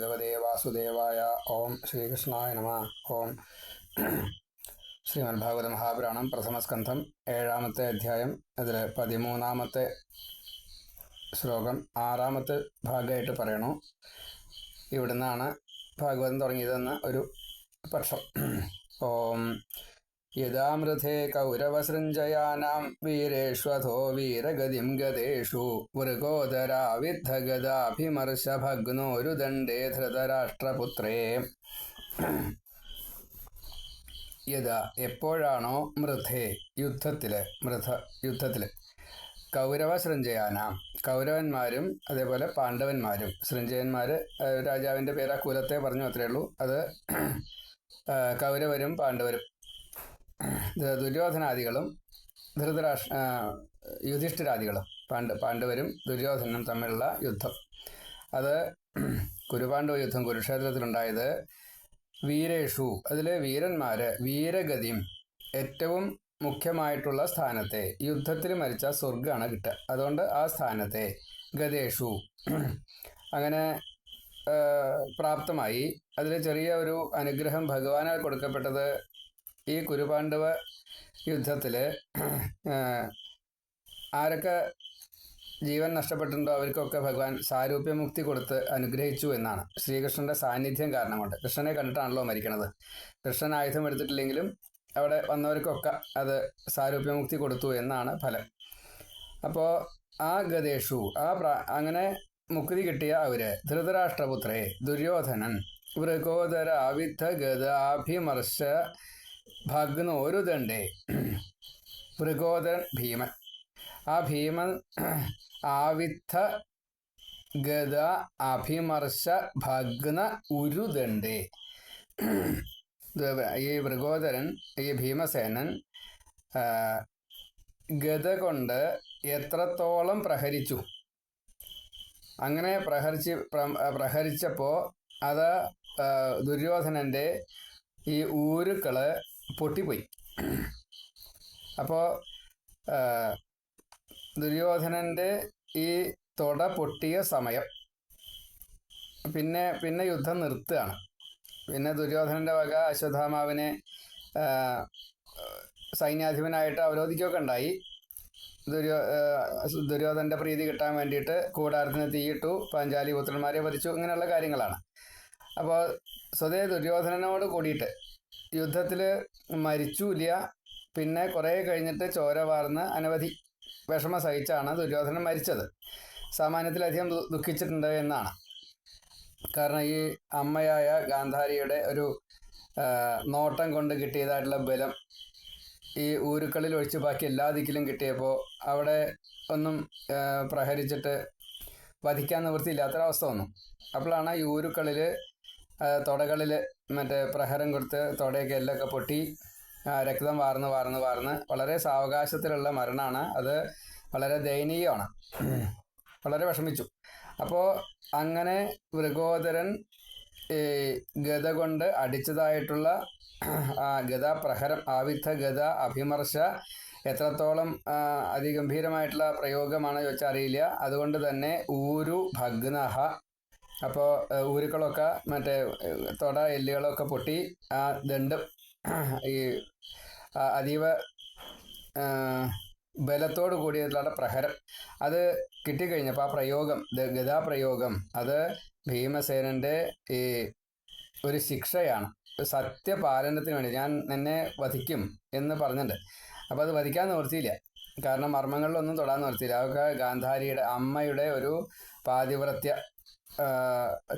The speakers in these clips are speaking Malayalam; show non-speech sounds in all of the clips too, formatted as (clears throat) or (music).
ഭഗവതേ വാസുദേവായ ഓം ശ്രീകൃഷ്ണായ നമ. ഓം ശ്രീമദ്ഭാഗവത മഹാപുരാണം പ്രഥമസ്കന്ധം ഏഴാമത്തെ അധ്യായം. അതിൽ പതിമൂന്നാമത്തെ ശ്ലോകം ആറാമത്തെ ഭാഗമായിട്ട് പറയണു. ഇവിടുന്നാണ് ഭാഗവതം തുടങ്ങിയതെന്ന ഒരു പക്ഷം ഓം യഥാമൃതേ കൗരവസൃഞ്ജയാനാം വീരേഷ്വധോ വീരഗതിം ഗതേഷു വൃഗോദരാവിദ്ധഗതാഭിമർശഭഗ്നോരുദണ്ഡേ ധൃതരാഷ്ട്രപുത്രേ യഥാ എപ്പോഴാണോ മൃഥേ യുദ്ധത്തിൽ മൃഥ യുദ്ധത്തിൽ കൗരവ കൗരവന്മാരും അതേപോലെ പാണ്ഡവന്മാരും സൃഞ്ജയന്മാർ രാജാവിന്റെ പേര് ആ കുലത്തെ പറഞ്ഞു അത്രേ ഉള്ളൂ. അത് കൗരവരും പാണ്ഡവരും. ദുര്യോധനാദികളും ധൃതരാഷ്ട്ര യുധിഷ്ഠിരാദികളും പാണ്ഡ പാണ്ഡവരും ദുര്യോധനും തമ്മിലുള്ള യുദ്ധം. അത് കുരുപാണ്ഡവ യുദ്ധം കുരുക്ഷേത്രത്തിലുണ്ടായത് വീരേഷു അതിലെ വീരന്മാർ വീരഗതിയും ഏറ്റവും മുഖ്യമായിട്ടുള്ള സ്ഥാനത്തെ യുദ്ധത്തിൽ മരിച്ച സ്വർഗമാണ് കിട്ടുക അതുകൊണ്ട് ആ സ്ഥാനത്തെ ഗതേഷു. അങ്ങനെ പ്രാപ്തമായി. അതിൽ ചെറിയ ഒരു അനുഗ്രഹം ഭഗവാനാൽ കൊടുക്കപ്പെട്ടത് ഈ കുരുപാണ്ഡവ യുദ്ധത്തിൽ ആരൊക്കെ ജീവൻ നഷ്ടപ്പെട്ടിട്ടുണ്ടോ അവർക്കൊക്കെ ഭഗവാൻ സാരൂപ്യമുക്തി കൊടുത്ത് അനുഗ്രഹിച്ചു എന്നാണ്. ശ്രീകൃഷ്ണന്റെ സാന്നിധ്യം കാരണം കൊണ്ട്. കൃഷ്ണനെ കണ്ടിട്ടാണല്ലോ മരിക്കണത്. കൃഷ്ണൻ ആയുധം എടുത്തിട്ടില്ലെങ്കിലും അവിടെ വന്നവർക്കൊക്കെ അത് സാരൂപ്യമുക്തി കൊടുത്തു എന്നാണ് ഫലം. അപ്പോൾ ആ ഗതേഷു ആ പ്രാ അങ്ങനെ മുക്തി കിട്ടിയ അവർ ധൃതരാഷ്ട്രപുത്രേ ദുര്യോധനൻ വൃഗോദര അവിദ്ധ ഗതാഭിമർശ ഭഗ്നോരു ഒരുതണ്ടേ മൃഗോദരൻ ഭീമൻ. ആ ഭീമൻ ആവിദ്ധ ഗത അഭിമർശ ഭഗ്ന ഉരുദണ്ഡേ ഇത് ഈ മൃഗോദരൻ ഈ ഭീമസേനൻ ഗത കൊണ്ട് എത്രത്തോളം പ്രഹരിച്ചു? അങ്ങനെ പ്രഹരിച്ച് പ്രഹരിച്ചപ്പോൾ അത് ദുര്യോധനന്റെ ഈ ഊരുക്കൾ പൊട്ടിപ്പോയി. അപ്പോൾ ദുര്യോധനന്റെ ഈ തൊട പൊട്ടിയ സമയം. പിന്നെ പിന്നെ യുദ്ധം നിർത്തുകയാണ്. പിന്നെ ദുര്യോധനന്റെ വക അശ്വത്ഥാമാവിനെ സൈന്യാധിപനായിട്ട് അവരോധിക്കുകയൊക്കെ ഉണ്ടായി. ദുര്യോ ദുര്യോധന്റെ പ്രീതി കിട്ടാൻ വേണ്ടിയിട്ട് കൂടാരത്തിന് തീയിട്ടു പാഞ്ചാലി പുത്രന്മാരെ വധിച്ചു ഇങ്ങനെയുള്ള കാര്യങ്ങളാണ്. അപ്പോൾ സ്വതേ ദുര്യോധനനോട് കൂടിയിട്ട് യുദ്ധത്തിൽ മരിച്ചുമില്ല പിന്നെ കുറേ കഴിഞ്ഞിട്ട് ചോര വാർന്ന് അനവധി വിഷമ സഹിച്ചാണ് ദുര്യോധനൻ മരിച്ചത്. സാമാന്യത്തിലധികം ദുഃഖിച്ചിട്ടുണ്ട് എന്നാണ്. കാരണം ഈ അമ്മയായ ഗാന്ധാരിയുടെ ഒരു നോട്ടം കൊണ്ട് കിട്ടിയതായിട്ടുള്ള ബലം ഈ ഊരുക്കളിൽ ഒഴിച്ച് ബാക്കി എല്ലാ ദിക്കിലും കിട്ടിയപ്പോൾ അവിടെ ഒന്നും പ്രഹരിച്ചിട്ട് വധിക്കാൻ നിവൃത്തിയില്ലാത്തൊരവസ്ഥ വന്നു. അപ്പോഴാണ് ഈ ഊരുക്കളിൽ തുടകളിൽ മറ്റേ പ്രഹരം കൊടുത്ത് തുടയൊക്കെ എല്ലൊക്കെ പൊട്ടി രക്തം വാർന്ന് വാർന്ന് വാർന്ന് വളരെ സാവകാശത്തിലുള്ള മരണമാണ്. അത് വളരെ ദയനീയമാണ്. വളരെ വിഷമിച്ചു. അപ്പോൾ അങ്ങനെ മൃഗോദരൻ ഈ ഗത കൊണ്ട് അടിച്ചതായിട്ടുള്ള ഗതാപ്രഹരം ആവിദ്ധ ഗത അഭിമർശ എത്രത്തോളം അതിഗംഭീരമായിട്ടുള്ള പ്രയോഗമാണ് ചോദിച്ചാൽ അറിയില്ല. അതുകൊണ്ട് തന്നെ ഊരു ഭഗ്നഹ അപ്പോൾ ഊരുക്കളൊക്കെ മറ്റേ തൊട എല്ലുകളൊക്കെ പൊട്ടി ആ ദണ്ട് ഈ അതീവ ബലത്തോടു കൂടിയിട്ടുള്ള പ്രഹരം. അത് കിട്ടിക്കഴിഞ്ഞപ്പോൾ ആ പ്രയോഗം ഗതാപ്രയോഗം അത് ഭീമസേനന്റെ ഈ ഒരു ശിക്ഷയാണ്. സത്യപാലനത്തിന് വേണ്ടി ഞാൻ നിന്നെ വധിക്കും എന്ന് പറഞ്ഞിട്ടുണ്ട്. അപ്പോൾ അത് വധിക്കാൻ നിർത്തിയില്ല കാരണം മർമ്മങ്ങളിലൊന്നും തൊടാൻ നിർത്തിയില്ല അതൊക്കെ ഗാന്ധാരിയുടെ അമ്മയുടെ ഒരു പാതിവ്രത്യ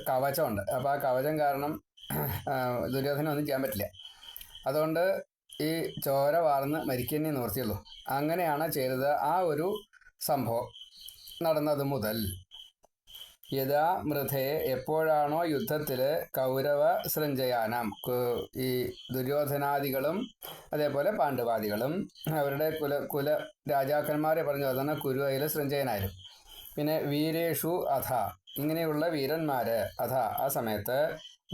കവചമുണ്ട്. അപ്പോൾ ആ കവചം കാരണം ദുര്യോധന ദുര്യോധനം ഒന്നും ചെയ്യാൻ പറ്റില്ല. അതുകൊണ്ട് ഈ ചോര വാർന്ന് മരിക്കുന്നേ നിവർത്തിയുള്ളൂ. അങ്ങനെയാണ് ചെയ്തത് ആ ഒരു സംഭവം നടന്നത് മുതൽ. യഥാ മൃഥയെ എപ്പോഴാണോ യുദ്ധത്തിൽ കൗരവ സൃഞ്ജയാനാം ഈ ദുര്യോധനാദികളും അതേപോലെ പാണ്ഡവാദികളും അവരുടെ കുല കുല രാജാക്കന്മാരെ പറഞ്ഞു അതാണ് കുരുവയിലെ സൃഞ്ജയനായാലും പിന്നെ വീരേഷു അഥ. ഇങ്ങനെയുള്ള വീരന്മാര് അതാ ആ സമയത്ത്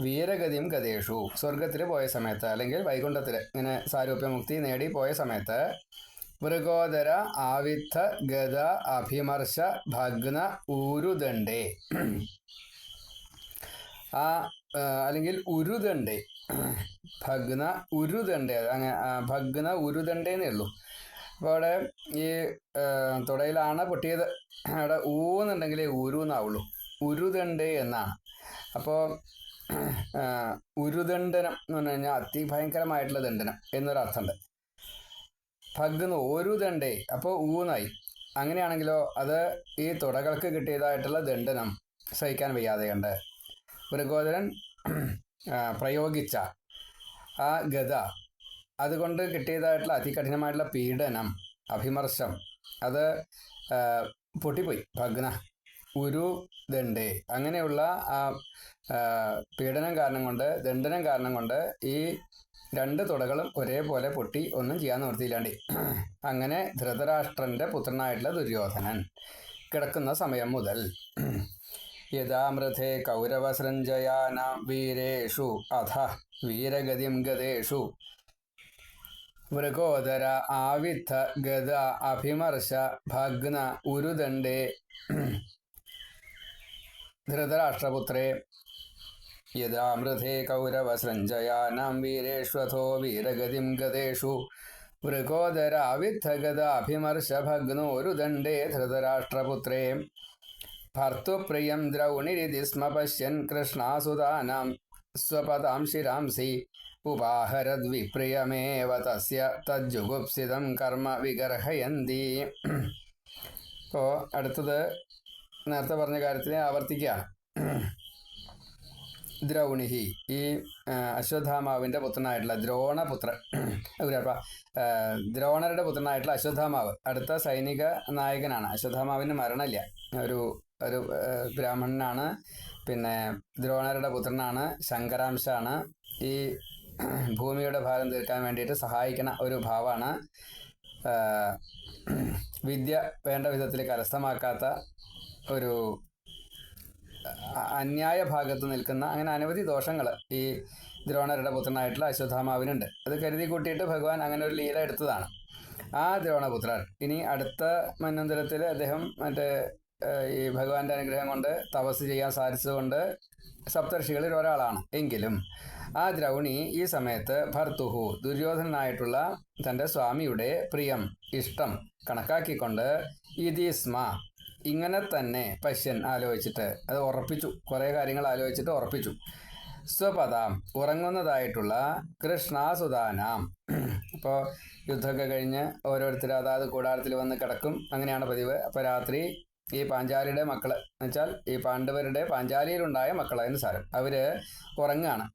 വീരഗതിയും ഗതേഷു. സ്വർഗത്തിൽ പോയ സമയത്ത് അല്ലെങ്കിൽ വൈകുണ്ഠത്തിൽ ഇങ്ങനെ സാരൂപ്യമുക്തി നേടി പോയ സമയത്ത് മൃഗോദര ആവിദ്ധ ഗത അഭിമർശ ഭഗ്ന ഊരുദണ്ഡേ ആ അല്ലെങ്കിൽ ഉരുദണ്ഡേ. ഭഗ്ന ഉരുദണ്ഡേ. അങ്ങനെ ഭഗ്ന ഉരുദണ്ഡേന്നേ ഉള്ളൂ. അപ്പോൾ അവിടെ ഈ തുടയിലാണ് പൊട്ടിയത്. അവിടെ ഊന്നുണ്ടെങ്കിലേ ഉരു ഉരുദണ്ഡേ എന്നാണ്. അപ്പോൾ ഉരുദണ്ഡനം എന്ന് പറഞ്ഞു കഴിഞ്ഞാൽ അതിഭയങ്കരമായിട്ടുള്ള ദണ്ഡനം എന്നൊരർത്ഥമുണ്ട്. ഭഗ്ന ഒരു ദണ്ഡേ അപ്പോൾ ഊന്നായി. അങ്ങനെയാണെങ്കിലോ അത് ഈ തുടകൾക്ക് കിട്ടിയതായിട്ടുള്ള ദണ്ഡനം സഹിക്കാൻ വയ്യാതെയുണ്ട് മൃഗോദരൻ പ്രയോഗിച്ച ആ ഗത അതുകൊണ്ട് കിട്ടിയതായിട്ടുള്ള അതികഠിനമായിട്ടുള്ള പീഡനം അഭിമർശം അത് പൊട്ടിപ്പോയി ഭഗ്ന. ഒരു ദണ്ഡേ അങ്ങനെയുള്ള ആ പീഡനം കാരണം കൊണ്ട് ദണ്ഡനം കാരണം കൊണ്ട് ഈ രണ്ട് തുടകളും ഒരേപോലെ പൊട്ടി ഒന്നും ചെയ്യാൻ നിർത്തിയില്ലാണ്ട് അങ്ങനെ ധൃതരാഷ്ട്രന്റെ പുത്രനായിട്ടുള്ള ദുര്യോധനൻ കിടക്കുന്ന സമയം മുതൽ യഥാമൃഥേ കൗരവസൃഞ്ജയാനാം വീരേഷു അധ വീരഗതിം ഗതേഷു മൃഗോദര ആവിദ്ധ ഗത അഭിമർശ ഭഗ്ന ഉരുദണ്ഡേ ധൃതരാഷ്ട്രപുത്രേ യഥാമൃതേ കൗരവസഞ്ജയാനാം വീരേഷ്വഥോ വീരഗതിം ഗതേഷു. വൃകോദരാവിദ്ധഗതാഭിമർശ ഭഗ്നോരുദണ്ഡേ ധൃതരാഷ്ട്രപുത്രേ. ഭർത്തുപ്രിയം ദ്രൗണിരിതി സ്മ പശ്യൻ കൃഷ്ണാസുതാനാം സ്വപദാം ശിരാംസി. ഉപാഹരദ്വിപ്രിയമേവ തസ്യ തജ്ജുഗുപ്സിതം കർമ്മ വിഗർഹയന്തി. ഇപ്പോൾ അടുത്തത് നേരത്തെ പറഞ്ഞ കാര്യത്തിനെ ആവർത്തിക്കുകയാണ് ദ്രൗണിഹി. ഈ അശ്വത്ഥാമാവിന്റെ പുത്രനായിട്ടുള്ള ദ്രോണപുത്രൻ. ദ്രോണരുടെ പുത്രനായിട്ടുള്ള അശ്വത്ഥാമാവ്. അടുത്ത സൈനിക നായകനാണ്. അശ്വത്ഥാമാവിന് മരണമില്ല. ഒരു ഒരു ബ്രാഹ്മണനാണ്. പിന്നെ ദ്രോണരുടെ പുത്രനാണ് ശങ്കരാംശാണ്. ഈ ഭൂമിയുടെ ഭാരം തീർക്കാൻ വേണ്ടിയിട്ട് സഹായിക്കുന്ന ഒരു ഭാവമാണ് വിദ്യ വേണ്ട വിധത്തിൽ കരസ്ഥമാക്കാത്ത ഒരു അന്യായ ഭാഗത്ത് നിൽക്കുന്ന അങ്ങനെ അനവധി ദോഷങ്ങൾ ഈ ദ്രോണരുടെ പുത്രനായിട്ടുള്ള അശ്വത്ഥാമാവിനുണ്ട്. അത് കരുതി കൂട്ടിയിട്ട് ഭഗവാൻ അങ്ങനെ ഒരു ലീല എടുത്തതാണ്. ആ ദ്രോണപുത്രൻ ഇനി അടുത്ത മന്വന്തരത്തിൽ അദ്ദേഹം മറ്റേ ഈ ഭഗവാന്റെ അനുഗ്രഹം കൊണ്ട് തപസ് ചെയ്യാൻ സാധിച്ചതുകൊണ്ട് സപ്തർഷികളിൽ ഒരാളാണ്. എങ്കിലും ആ ദ്രൗണി ഈ സമയത്ത് ഭർത്തുഹു ദുര്യോധനായിട്ടുള്ള തന്റെ സ്വാമിയുടെ പ്രിയം ഇഷ്ടം കണക്കാക്കിക്കൊണ്ട് ഇതിസ്മ ഇങ്ങനെ തന്നെ പശ്യൻ ആലോചിച്ചിട്ട് അത് ഉറപ്പിച്ചു. കുറേ കാര്യങ്ങൾ ആലോചിച്ചിട്ട് ഉറപ്പിച്ചു. സ്വപദാം ഉറങ്ങുന്നതായിട്ടുള്ള കൃഷ്ണാസുതാനാം അപ്പോൾ യുദ്ധമൊക്കെ കഴിഞ്ഞ് ഓരോരുത്തർ അതാത് കൂടാരത്തിൽ വന്ന് കിടക്കും. അങ്ങനെയാണ് പതിവ്. അപ്പോൾ രാത്രി ഈ പാഞ്ചാലിയുടെ മക്കൾ എന്നുവെച്ചാൽ ഈ പാണ്ഡവരുടെ പാഞ്ചാലിയിലുണ്ടായ മക്കളായിരുന്നു സാരം. അവർ ഉറങ്ങുകയാണ്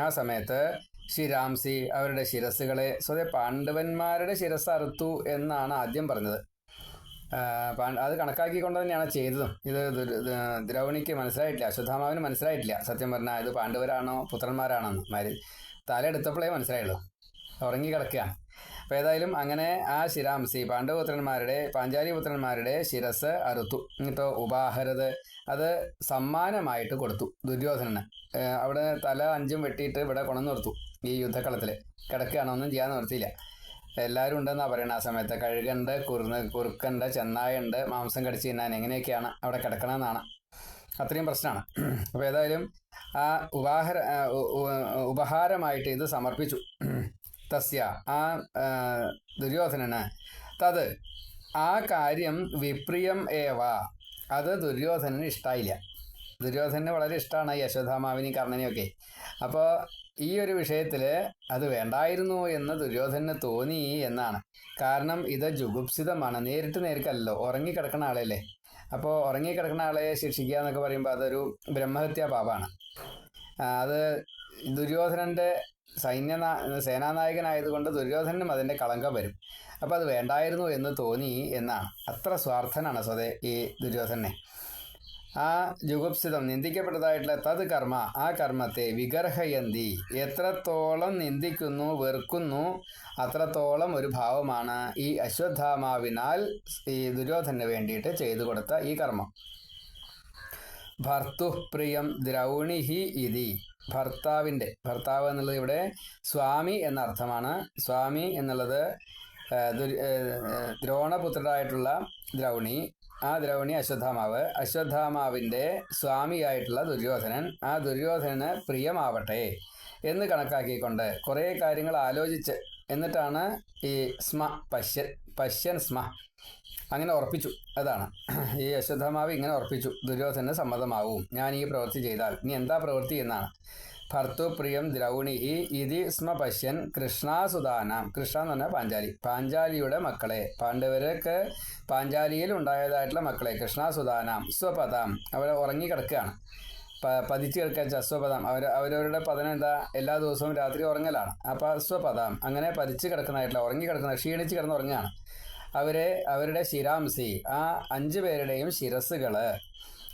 ആ സമയത്ത് ശിരാംസി അവരുടെ ശിരസ്സുകളെ സ്വതേ പാണ്ഡവന്മാരുടെ ശിരസ് അറുത്തു എന്നാണ് ആദ്യം പറഞ്ഞത്. അത് കണക്കാക്കിക്കൊണ്ട് തന്നെയാണ് ചെയ്തതും. ഇത് ദ്രൗണിക്ക് മനസ്സിലായിട്ടില്ല അശ്വത്ഥാമാവിന് മനസ്സിലായിട്ടില്ല. സത്യം പറഞ്ഞാൽ ഇത് പാണ്ഡവരാണോ പുത്രന്മാരാണോ എന്ന് മാരി തലയെടുത്തപ്പോഴേ മനസ്സിലായുള്ളൂ. ഉറങ്ങി കിടക്കുക അപ്പോൾ ഏതായാലും അങ്ങനെ ആ ശിരാംസി പാണ്ഡവപുത്രന്മാരുടെ പാഞ്ചാലി പുത്രന്മാരുടെ ശിരസ് അറുത്തു. എന്നിട്ടോ ഉപാഹരത് അത് സമ്മാനമായിട്ട് കൊടുത്തു ദുര്യോധനന്. അവിടെ തല അഞ്ചും വെട്ടിയിട്ട് ഇവിടെ കൊണ്ടു നിർത്തു ഈ യുദ്ധക്കളത്തിൽ കിടക്കുകയാണോ ഒന്നും ചെയ്യാൻ നിർത്തിയില്ല എല്ലാവരും ഉണ്ടെന്നാണ് പറയണ. ആ സമയത്ത് കഴുകണ്ട് കുറുന്ന് കുറുക്കുണ്ട് ചെന്നായുണ്ട് മാംസം കടിച്ച് തിന്നാൻ എങ്ങനെയൊക്കെയാണ് അവിടെ കിടക്കണമെന്നാണ് അത്രയും പ്രശ്നമാണ്. അപ്പോൾ ഏതായാലും ആ ഉപാഹാര ഉപഹാരമായിട്ട് ഇത് സമർപ്പിച്ചു. തസ്യ ആ ദുര്യോധനന്. തത് ആ കാര്യം വിപ്രിയം ഏവ. അത് ദുര്യോധനന് ഇഷ്ടമായില്ല ദുര്യോധനന് വളരെ ഇഷ്ടമാണ് യശോധാമാവിനെയും കർണനെയും ഒക്കെ. അപ്പോൾ ഈ ഒരു വിഷയത്തിൽ അത് വേണ്ടായിരുന്നു എന്ന് ദുര്യോധനന് തോന്നി എന്നാണ്. കാരണം ഇത് ജുഗുപ്സിതമാണ്. നേരിട്ട് നേരിക്കല്ലോ ഉറങ്ങിക്കിടക്കുന്ന ആളല്ലേ. അപ്പോൾ ഉറങ്ങിക്കിടക്കുന്ന ആളെ ശിക്ഷിക്കുക എന്നൊക്കെ പറയുമ്പോൾ അതൊരു ബ്രഹ്മഹത്യാ പാപമാണ് അത് ദുര്യോധനന്റെ സൈന്യ സേനാനായകനായതുകൊണ്ട് ദുര്യോധനനും അതിന്റെ കളങ്കം വരും. അപ്പോൾ അത് വേണ്ടായിരുന്നു എന്ന് തോന്നി എന്നാണ്. അത്ര സ്വാർത്ഥനാണ് സ്വതേ ഈ ദുര്യോധനെ ആ ജുഗുപ്സിതം നിന്ദിക്കപ്പെട്ടതായിട്ടുള്ള തത് കർമ്മ? ആ കർമ്മത്തെ വിഗർഹയന്തി. എത്രത്തോളം നിന്ദിക്കുന്നു വെറുക്കുന്നു അത്രത്തോളം ഒരു ഭാവമാണ് ഈ അശ്വത്ഥാമാവിനാൽ ഈ ദുര്യോധന വേണ്ടിയിട്ട് ചെയ്തു കൊടുത്ത ഈ കർമ്മം. ഭർത്തു പ്രിയം ദ്രൗണിഹി ഇതി. ഭർത്താവിന്റെ ഭർത്താവ് എന്നുള്ളത് ഇവിടെ സ്വാമി എന്നർത്ഥമാണ്. സ്വാമി എന്നുള്ളത് ദ്രോണപുത്രരായിട്ടുള്ള ദ്രൗണി. ആ ദ്രൗണി അശ്വത്ഥാമാവ് അശ്വത്ഥാമാവിന്റെ സ്വാമിയായിട്ടുള്ള ദുര്യോധനൻ ആ ദുര്യോധനന് പ്രിയമാവട്ടെ എന്ന് കണക്കാക്കിക്കൊണ്ട് കുറേ കാര്യങ്ങൾ ആലോചിച്ച് എന്നിട്ടാണ് ഈ സ്മ പശ്യൻ പശ്യൻ സ്മ അങ്ങനെ ഉറപ്പിച്ചു. അതാണ്. ഈ അശ്വത്ഥമാവ് ഇങ്ങനെ ഉറപ്പിച്ചു ദുര്യോധന സമ്മതമാവും. ഞാൻ ഈ പ്രവൃത്തി ചെയ്താൽ. ഇനി എന്താ പ്രവൃത്തി എന്നാണ്. ഭർത്തുപ്രിയം ദ്രൗണിഹി ഇതി സ്മ പശ്യൻ കൃഷ്ണാസുതാനാം കൃഷ്ണ എന്ന് പറഞ്ഞാൽ പാഞ്ചാലി. പാഞ്ചാലിയുടെ മക്കളെ. പാണ്ഡവരൊക്കെ പാഞ്ചാലിയിൽ ഉണ്ടായതായിട്ടുള്ള മക്കളെ. കൃഷ്ണാസുതാനാം സ്വപദാം അവർ ഉറങ്ങിക്കിടക്കുകയാണ് പ പതിച്ച് കിടക്കാൻ അസ്വപദം അവർ അവരവരുടെ പതനം എന്താ? എല്ലാ ദിവസവും രാത്രി ഉറങ്ങലാണ്. അപ്പോൾ അസ്വപദം അങ്ങനെ പതിച്ച് കിടക്കുന്നതായിട്ടുള്ള ഉറങ്ങി കിടക്കുന്ന ക്ഷീണിച്ച് കിടന്ന് ഉറങ്ങുകയാണ്. അവരെ അവരുടെ ശിരാംസി ആ അഞ്ച് പേരുടെയും ശിരസ്സുകൾ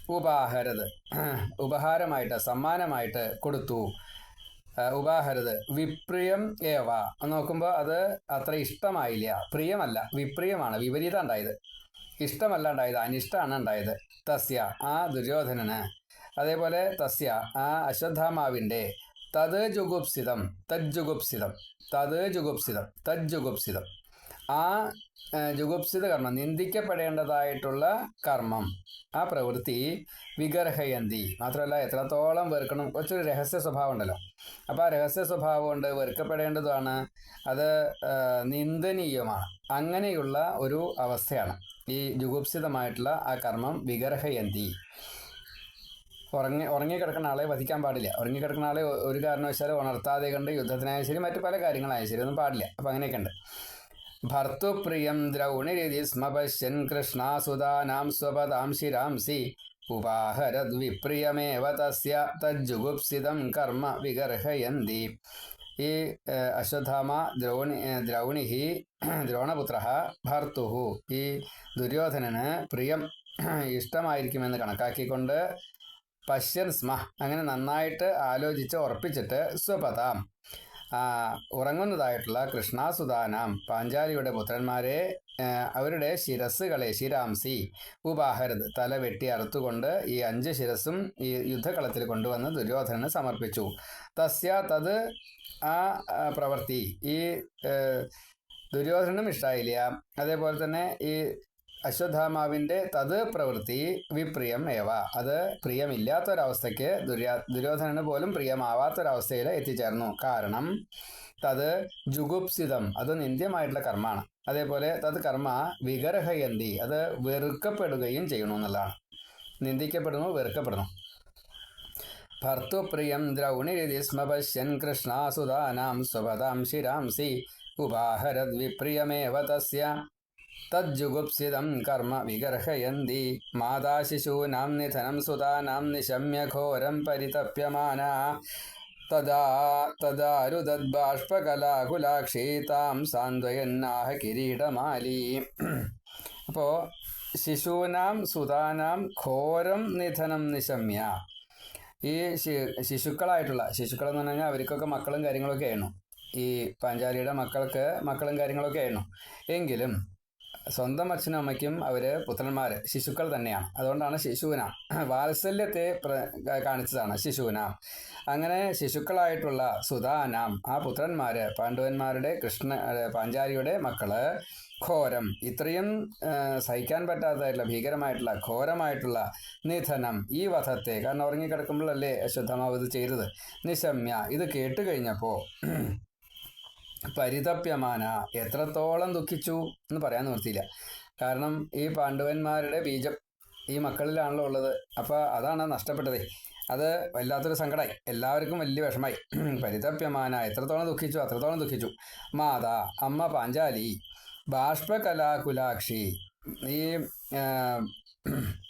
ഉപാഹരത്. ഉപഹാരമായിട്ട് സമ്മാനമായിട്ട് കൊടുത്തു. ഉപാഹരത്. വിപ്രിയം ഏവ. നോക്കുമ്പോൾ അത് അത്ര ഇഷ്ടമായില്ല. പ്രിയമല്ല. വിപ്രിയമാണ്. വിപരീതം ഉണ്ടായത്. ഇഷ്ടമല്ല ഉണ്ടായത്. അനിഷ്ടമാണ് ഉണ്ടായത്. തസ്യ. ആ ദുര്യോധനന്. അതേപോലെ തസ്യ. ആ അശ്വത്ഥാമാവിന്റെ. തത് ജുഗുപ്സിതം. തജ്ജുഗുപ്സിതം തത് ജുഗുപ്സിതം. തജ്ജുഗുപ്സിതം ആ ജുഗുപ്സിത കർമ്മം നിന്ദിക്കപ്പെടേണ്ടതായിട്ടുള്ള കർമ്മം ആ പ്രവൃത്തി വിഗർഹയന്തി. മാത്രമല്ല എത്രത്തോളം വെറുക്കണം കുറച്ചൊരു രഹസ്യ സ്വഭാവം ഉണ്ടല്ലോ. അപ്പോൾ ആ രഹസ്യ സ്വഭാവം കൊണ്ട് വെറുക്കപ്പെടേണ്ടതാണ് അത് നിന്ദനീയമാണ്. അങ്ങനെയുള്ള ഒരു അവസ്ഥയാണ് ഈ ജുഗുപ്സിതമായിട്ടുള്ള ആ കർമ്മം വിഗർഹയന്തി. ഉറങ്ങി ഉറങ്ങിക്കിടക്കുന്ന ആളെ വധിക്കാൻ പാടില്ല. ഉറങ്ങിക്കിടക്കുന്ന ആളെ ഒരു കാരണവശാലും ഉണർത്താതെ കണ്ട് യുദ്ധത്തിനായാലും ശരി മറ്റു പല കാര്യങ്ങളായാലും ശരി ഒന്നും പാടില്ല. അപ്പം അങ്ങനെയൊക്കെ ഉണ്ട് ഭർത്തുപ്രിയം ദ്രൗണിരിതി സ്മ പശ്യൻ കൃഷ്ണാസുതാനാം സ്വപദാം ശിരാംസി ഉപാഹരദ് വിപ്രിയമേവ തസ്യ തജ്ജുഗുപ്സിതം കർമ്മ വിഗർഹയന്തി ഈ അശ്വത്ഥാമ ദ്രൗണി ദ്രൗണിഹി ദ്രോണപുത്ര ഭർത്തുഹു ഈ ദുര്യോധനന് പ്രിയം ഇഷ്ടമായിരിക്കുമെന്ന് കണക്കാക്കിക്കൊണ്ട് പശ്യൻ സ്മ അങ്ങനെ നന്നായിട്ട് ആലോചിച്ച് ഉറപ്പിച്ചിട്ട് സ്വപതാം ഉറങ്ങുന്നതായിട്ടുള്ള കൃഷ്ണാസുതാനാം പാഞ്ചാലിയുടെ പുത്രന്മാരെ അവരുടെ ശിരസ്സുകളെ ശിരാംസി ഉപാഹരത് തല വെട്ടി അറുത്തുകൊണ്ട് ഈ അഞ്ച് ശിരസ്സും ഈ യുദ്ധകളത്തിൽ കൊണ്ടുവന്ന് ദുര്യോധനന് സമർപ്പിച്ചു. തസ്യ തത് ആ പ്രവൃത്തി. ഈ ദുര്യോധനനും ഇഷ്ടായില്ല. അതേപോലെ തന്നെ ഈ അശ്വത്ഥാമാവിന്റെ തത് പ്രവൃത്തി വിപ്രിയം ഏവ. അത് പ്രിയമില്ലാത്തൊരവസ്ഥയ്ക്ക് ദുര്യാ ദുര്യോധനന് പോലും പ്രിയമാവാത്തൊരവസ്ഥയിൽ എത്തിച്ചേർന്നു. കാരണം തത് ജുഗുപ്സിതം. അത് നിന്ദ്യമായിട്ടുള്ള കർമ്മമാണ്. അതേപോലെ തത് കർമ്മ വികരഹയന്തി അത് വെറുക്കപ്പെടുകയും ചെയ്യണു എന്നുള്ളതാണ്. നിന്ദിക്കപ്പെടുന്നു വെറുക്കപ്പെടുന്നു. ഭർത്തുപ്രിയം ദ്രൗണിരിതി സ്മ പശ്യൻ കൃഷ്ണാസുതാനാം സ്വപദാം ശിരാംസി ഉപാഹരദ് വിപ്രിയമേവ തസ്യ. തജ്ജുഗുപ്സിതം കർമ്മ വിഗർഹയന്തി. മാതാ ശിശൂനാം നിധനം സുതാനാം നിശമ്യ ഘോരം പരിതപ്യമാന തദാ തദാരുദദ്ബാഷ്പകലാകുലാക്ഷീതാം സാന്ത്വയന്നാഹ കിരീടമാലി. അപ്പോ ശിശൂനാം സുതാനാം ഘോരം നിധനം നിശമ്യ. ഈ ശിശുക്കളായിട്ടുള്ള ശിശുക്കൾ എന്ന് പറഞ്ഞു കഴിഞ്ഞാൽ അവർക്കൊക്കെ മക്കളും കാര്യങ്ങളൊക്കെ ആയിരുന്നു ഈ പാഞ്ചാലിയുടെ മക്കൾക്ക് മക്കളും കാര്യങ്ങളൊക്കെ ആയിരുന്നു എങ്കിലും സ്വന്തം അച്ഛനും അമ്മയ്ക്കും അവർ പുത്രന്മാർ ശിശുക്കൾ തന്നെയാണ്. അതുകൊണ്ടാണ് ശിശുവിന. വാത്സല്യത്തെ കാണിച്ചതാണ് ശിശുവിന. അങ്ങനെ ശിശുക്കളായിട്ടുള്ള സുധാനാം ആ പുത്രന്മാർ പാണ്ഡവന്മാരുടെ കൃഷ്ണ പാഞ്ചാരിയുടെ മക്കൾ ഘോരം. ഇത്രയും സഹിക്കാൻ പറ്റാത്തതായിട്ടുള്ള ഭീകരമായിട്ടുള്ള ഘോരമായിട്ടുള്ള നിധനം ഈ വധത്തെ കാരണം ഉറങ്ങിക്കിടക്കുമ്പോഴല്ലേ അശ്വത്ഥമാവ് ഇത് ചെയ്തത്? നിശമ്യ. ഇത് കേട്ട് കഴിഞ്ഞപ്പോൾ പരിതപ്യമാന എത്രത്തോളം ദുഃഖിച്ചു എന്ന് പറയാൻ നിർത്തിയില്ല കാരണം ഈ പാണ്ഡവന്മാരുടെ ബീജം ഈ മക്കളിലാണല്ലോ ഉള്ളത്. അപ്പോൾ അതാണ് നഷ്ടപ്പെട്ടത്. അത് വല്ലാത്തൊരു സങ്കടമായി എല്ലാവർക്കും വലിയ വിഷമായി (clears throat) പരിതപ്യമാന എത്രത്തോളം ദുഃഖിച്ചു അത്രത്തോളം ദുഃഖിച്ചു. മാതാ അമ്മ പാഞ്ചാലി ബാഷ്പകലാകുലാക്ഷി. ഈ (clears throat)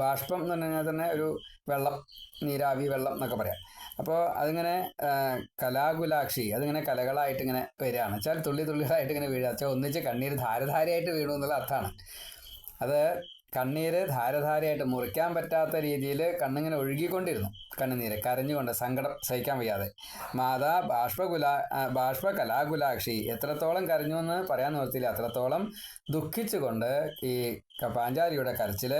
ബാഷ്പം എന്ന് പറഞ്ഞു കഴിഞ്ഞാൽ തന്നെ ഒരു വെള്ളം നീരാവി വെള്ളം എന്നൊക്കെ പറയാം. അപ്പോൾ അതിങ്ങനെ കലാകുലാക്ഷി അതിങ്ങനെ കലകളായിട്ട് ഇങ്ങനെ വരികയാണ്. വെച്ചാൽ തുള്ളി തുള്ളികളായിട്ട് ഇങ്ങനെ വീഴുക. വെച്ചാൽ ഒന്നിച്ച് കണ്ണീർ ധാരധാരയായിട്ട് വീണു എന്നുള്ള അർത്ഥമാണ്. അത് കണ്ണീര് ധാരധാരയായിട്ട് മുറിക്കാൻ പറ്റാത്ത രീതിയിൽ കണ്ണിങ്ങനെ ഒഴുകിക്കൊണ്ടിരുന്നു. കണ്ണുനീര് കരഞ്ഞുകൊണ്ട് സങ്കടം സഹിക്കാൻ വയ്യാതെ. മാതാ ബാഷ്പകുലാ ബാഷ്പ കലാകുലാക്ഷി എത്രത്തോളം കരഞ്ഞു എന്ന് പറയാൻ നിർത്തിയില്ല അത്രത്തോളം ദുഃഖിച്ചുകൊണ്ട് ഈ പാഞ്ചാലിയുടെ കരച്ചിൽ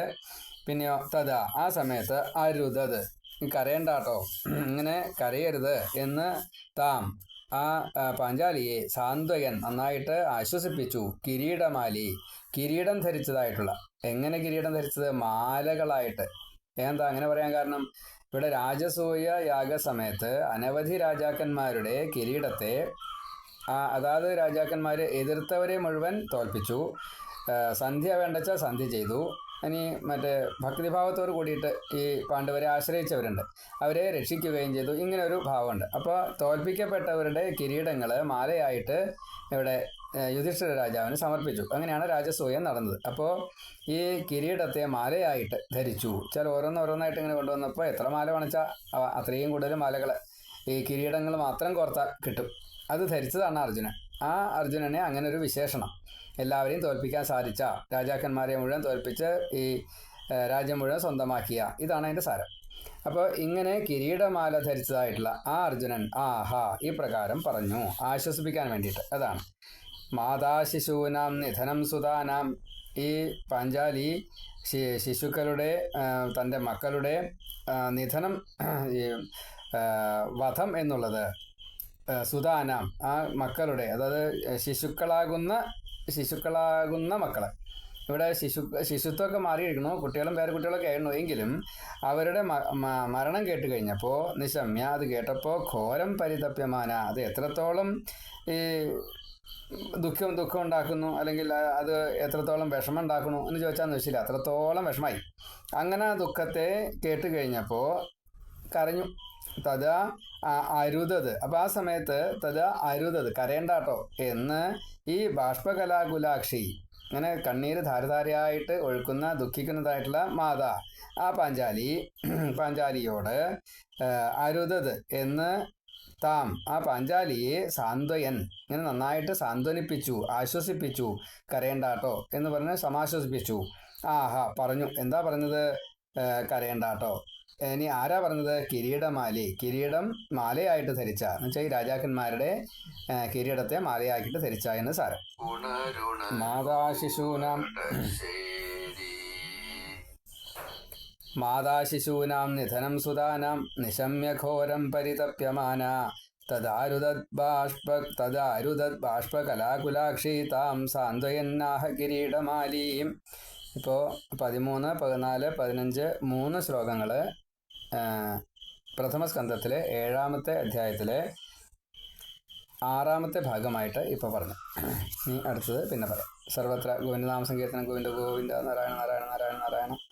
പിന്നെയോ തഥാ ആ സമയത്ത് അരുതത്. നീ കരയണ്ടാട്ടോ. ഇങ്ങനെ കരയരുത് എന്ന് താം ആ പാഞ്ചാലിയെ സാന്ത്വയൻ നന്നായിട്ട് ആശ്വസിപ്പിച്ചു. കിരീടമാലി. കിരീടം ധരിച്ചതായിട്ടുള്ള. എങ്ങനെ കിരീടം ധരിച്ചത്? മാലകളായിട്ട്. എന്താ അങ്ങനെ പറയാൻ കാരണം? ഇവിടെ രാജസൂയ യാഗ സമയത്ത് അനവധി രാജാക്കന്മാരുടെ കിരീടത്തെ അതാത് രാജാക്കന്മാർ എതിർത്തവരെ മുഴുവൻ തോൽപ്പിച്ചു. സന്ധ്യ വേണ്ടച്ച സന്ധ്യ ചെയ്തു. ഇനി മറ്റേ ഭക്തിഭാവത്തോട് കൂടിയിട്ട് ഈ പാണ്ഡവരെ ആശ്രയിച്ചവരുണ്ട്. അവരെ രക്ഷിക്കുകയും ചെയ്തു. ഇങ്ങനെ ഒരു ഭാവമുണ്ട്. അപ്പോൾ തോൽപ്പിക്കപ്പെട്ടവരുടെ കിരീടങ്ങൾ മാലയായിട്ട് ഇവിടെ യുധിഷ്ഠിര രാജാവിന് സമർപ്പിച്ചു. അങ്ങനെയാണ് രാജസൂയം നടന്നത്. അപ്പോൾ ഈ കിരീടത്തെ മാലയായിട്ട് ധരിച്ചു. ചില ഓരോന്നോരോന്നായിട്ട് ഇങ്ങനെ കൊണ്ടുവന്നപ്പോൾ എത്ര മാല വണച്ചാൽ അത്രയും കൂടുതൽ മാലകൾ ഈ കിരീടങ്ങൾ മാത്രം കോർത്താൽ കിട്ടും. അത് ധരിച്ചതാണ് അർജുനൻ. ആ അർജുനനെ അങ്ങനെ ഒരു വിശേഷണം. എല്ലാവരെയും തോൽപ്പിക്കാൻ സാധിച്ച രാജാക്കന്മാരെ മുഴുവൻ തോൽപ്പിച്ച് ഈ രാജ്യം മുഴുവൻ സ്വന്തമാക്കിയ ഇതാണ് അതിന്റെ സാരം. അപ്പോൾ ഇങ്ങനെ കിരീടമാല ധരിച്ചതായിട്ടുള്ള ആ അർജുനൻ ആഹാ ഈ പ്രകാരം പറഞ്ഞു. ആശ്വസിപ്പിക്കാൻ വേണ്ടിയിട്ട്. അതാണ്. മാതാ ശിശൂനാം നിധനം സുതാനാം. ഈ പാഞ്ചാലി ശിശുക്കളുടെ തന്റെ മക്കളുടെ നിധനം വധം എന്നുള്ളത് സുതാനാം ആ മക്കളുടെ അതായത് ശിശുക്കളാകുന്ന ശിശുക്കളാകുന്ന മക്കളെ. ഇവിടെ ശിശു ശിശുത്വമൊക്കെ മാറിയിരിക്കണു കുട്ടികളും പേരക്കുട്ടികളൊക്കെ ആയിരുന്നു. എങ്കിലും അവരുടെ മരണം കേട്ട് കഴിഞ്ഞപ്പോൾ നിശമ്യ അത് കേട്ടപ്പോൾ ഘോരം പരിതപ്യമാന. അത് എത്രത്തോളം ഈ ദുഃഖം ദുഃഖം ഉണ്ടാക്കുന്നു? അല്ലെങ്കിൽ അത് എത്രത്തോളം വിഷമം ഉണ്ടാക്കുന്നു എന്ന് ചോദിച്ചാൽ വെച്ചില്ല. അത്രത്തോളം വിഷമായി അങ്ങനെ ദുഃഖത്തെ കേട്ട് കഴിഞ്ഞപ്പോൾ കരഞ്ഞു. തഥാ അരുതത്. അപ്പം ആ സമയത്ത് തഥാ അരുതത്. കരയണ്ടാട്ടോ. എന്ന് ഈ ബാഷ്പകലാകുലാക്ഷി അങ്ങനെ കണ്ണീര് ധാരധാരയായിട്ട് ഒഴുക്കുന്ന ദുഃഖിക്കുന്നതായിട്ടുള്ള മാതാ ആ പാഞ്ചാലി പാഞ്ചാലിയോട് അരുതത്. എന്ന് താം ആ പാഞ്ചാലിയെ സാന്ത്വയൻ ഇങ്ങനെ നന്നായിട്ട് സാന്ത്വനിപ്പിച്ചു ആശ്വസിപ്പിച്ചു കരയണ്ടാട്ടോ എന്ന് പറഞ്ഞ് സമാശ്വസിപ്പിച്ചു. ആഹാ പറഞ്ഞു. എന്താ പറഞ്ഞത്? കരയണ്ടാട്ടോ. ഇനി ആരാ പറഞ്ഞത്? കിരീടമാലി കിരീടം മാലയായിട്ട് ധരിച്ച എന്ന് വെച്ചാൽ ഈ രാജാക്കന്മാരുടെ കിരീടത്തെ മാലയാക്കിയിട്ട് ധരിച്ച എന്ന് സാരം. മാതാ ശിശൂനാം മാതാ ശിശൂനാം നിധനം സുതാനാം നിശമ്യഘോരം പരിതപ്യമാന. തദാരുദത് ബാഷ്പ തദാരുദത് ബാഷ്പകലാകുലാക്ഷി താം സാന്ത്വയന്നാഹ കിരീടമാലീം. ഇപ്പോൾ പതിമൂന്ന് പതിനാല് പതിനഞ്ച് മൂന്ന് ശ്ലോകങ്ങൾ പ്രഥമ സ്കന്ധത്തിലെ ഏഴാമത്തെ അധ്യായത്തിലെ ആറാമത്തെ ഭാഗമായിട്ട് ഇപ്പോൾ പറഞ്ഞു. ഇനി അടുത്തത് പിന്നെ പറയാം. സർവത്ര ഗോവിന്ദനാമ നാമസങ്കീർത്തനം ഗോവിന്ദ ഗോവിന്ദ നാരായണ നാരായണ നാരായണ നാരായണ